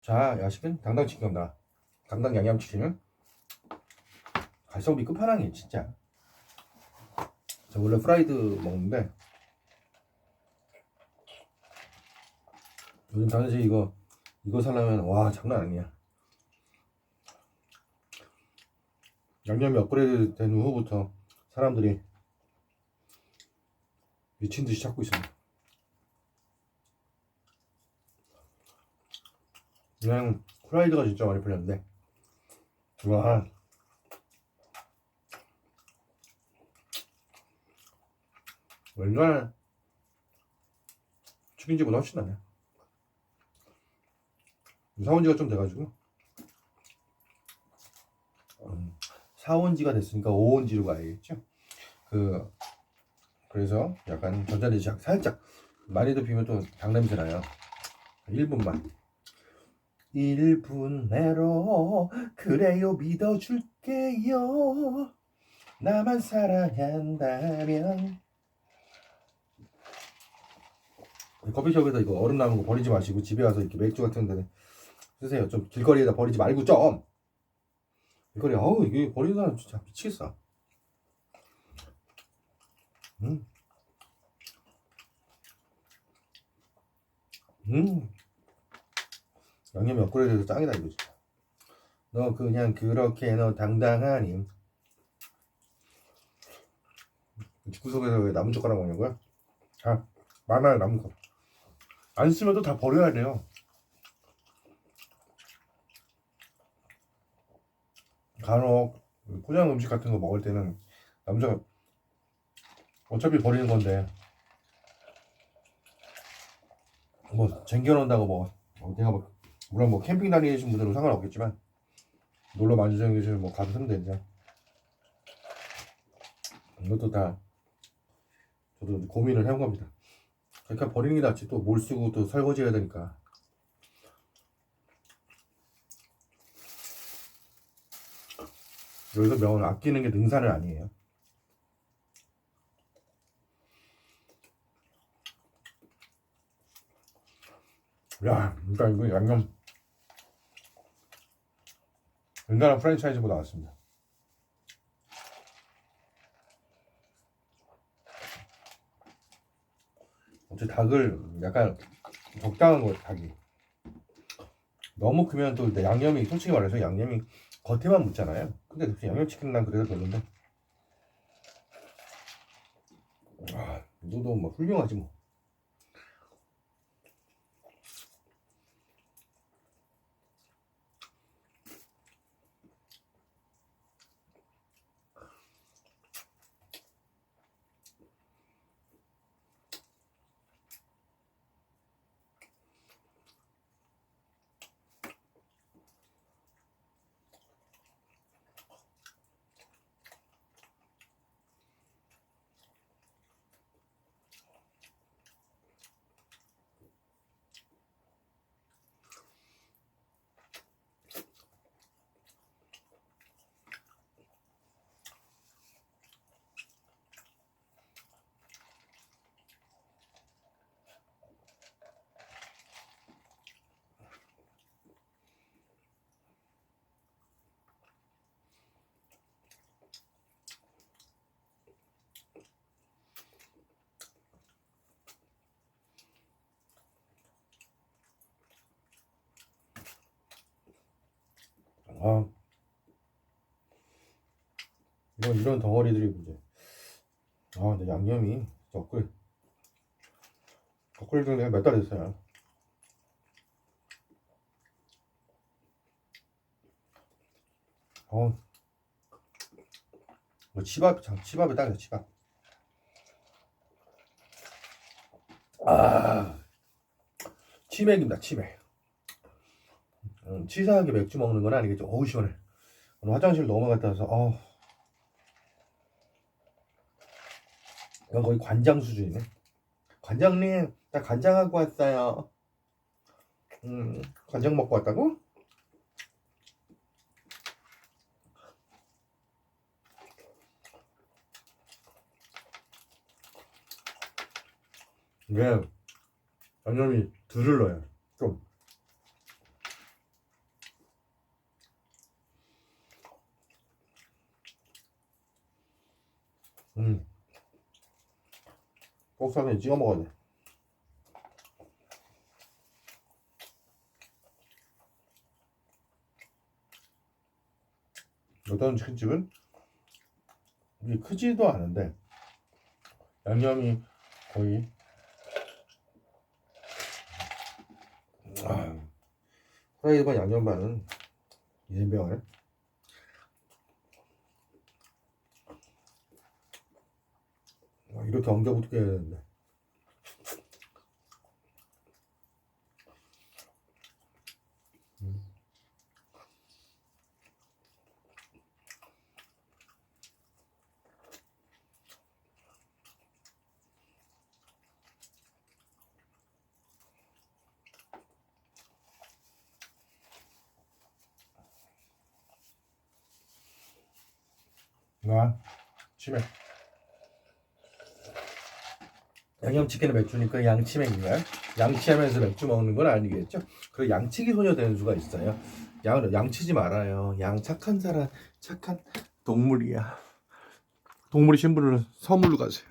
자, 야식은 당당 치킨입니다. 당당 양념치킨은 갈성비 끝판왕이에요, 진짜. 저 원래 프라이드 먹는데 요즘 당시 이거 이거 살려면 와 장난 아니야. 양념이 업그레이드 된 후부터 사람들이 미친 듯이 찾고 있습니다. 그냥 프라이드가 진짜 많이 풀렸는데. 와. 왼날 치킨집보다 훨씬 나네. 사온 지가 좀 돼가지고. 음, 사온 지가 됐으니까 오온 지로 가야겠죠? 그 그래서 약간 전자레인지 살짝 많이 더 비면 또 당냄새 나요? 1분만 1분 내로 그래요 믿어줄게요. 나만 사랑한다면. 커피숍에서 이거 얼음 남은 거 버리지 마시고 집에 와서 이렇게 맥주 같은 데 쓰세요. 좀 길거리에다 버리지 말고 좀. 길거리 어우 이게 버리는 사람 진짜 미치겠어. 음. 음. 양념이 업그레이드돼서 짱이다 이거 진짜 너 그냥 그렇게 너 당당하니 집구석에서 왜 나무 젓가락 먹는 거야? 자 많아요 남은 거 안 쓰면 또 다 버려야 돼요. 간혹 포장 음식 같은 거 먹을 때는 남자 어차피 버리는 건데. 뭐 쟁겨놓는다고 뭐 어, 내가 뭐 물론 뭐 캠핑 다니시는 분들은 상관없겠지만 놀러 많이 다니시는 뭐 쓰면 되죠. 이것도 다 저도 고민을 해온 겁니다. 그러니까 버리는 게 낫지 또 뭘 쓰고 또 설거지 해야 되니까. 여기서 명은 아끼는 게 능사는 아니에요. 야 일단 이거 양념 옛날에 프랜차이즈보다 나왔습니다. 어째 닭을 약간 적당한 거 닭이. 너무 크면 또 양념이 솔직히 말해서 양념이 겉에만 묻잖아요. 근데 양념치킨 난 그래도 별론데. 아 이거도 뭐 훌륭하지 뭐 아 이런 이런 덩어리들이 문제. 아 근데 양념이 젓글 젓글도 내가 몇달 됐어요. 어, 뭐 치밥 참 치밥에 딱이야 치밥. 아 치맥입니다 치맥. 음, 치사하게 맥주 먹는 건 아니겠죠. 어우 시원해. 오늘 화장실 넘어갔다 와서 어. 이건 거의 관장 수준이네. 관장님, 나 간장하고 왔어요. 음, 간장 먹고 왔다고? 이게 양념이 들을 넣어요. 좀. 음. 꼭사에 찍어 먹어야 돼. 어떤 치킨집은 이게 크지도 않은데 양념이 거의 아, 프라이드 반 양념 반은 이zem병을 이렇게 엉겨 붙게 해야 되는데 음. 나 치맥 양념치킨에 맥주니까 양치맥인가요? 양치하면서 맥주 먹는 건 아니겠죠? 그 양치기 소녀 되는 수가 있어요 양, 양치지 말아요 양 착한 사람 착한 동물이야 동물이 신분을 선물로 가세요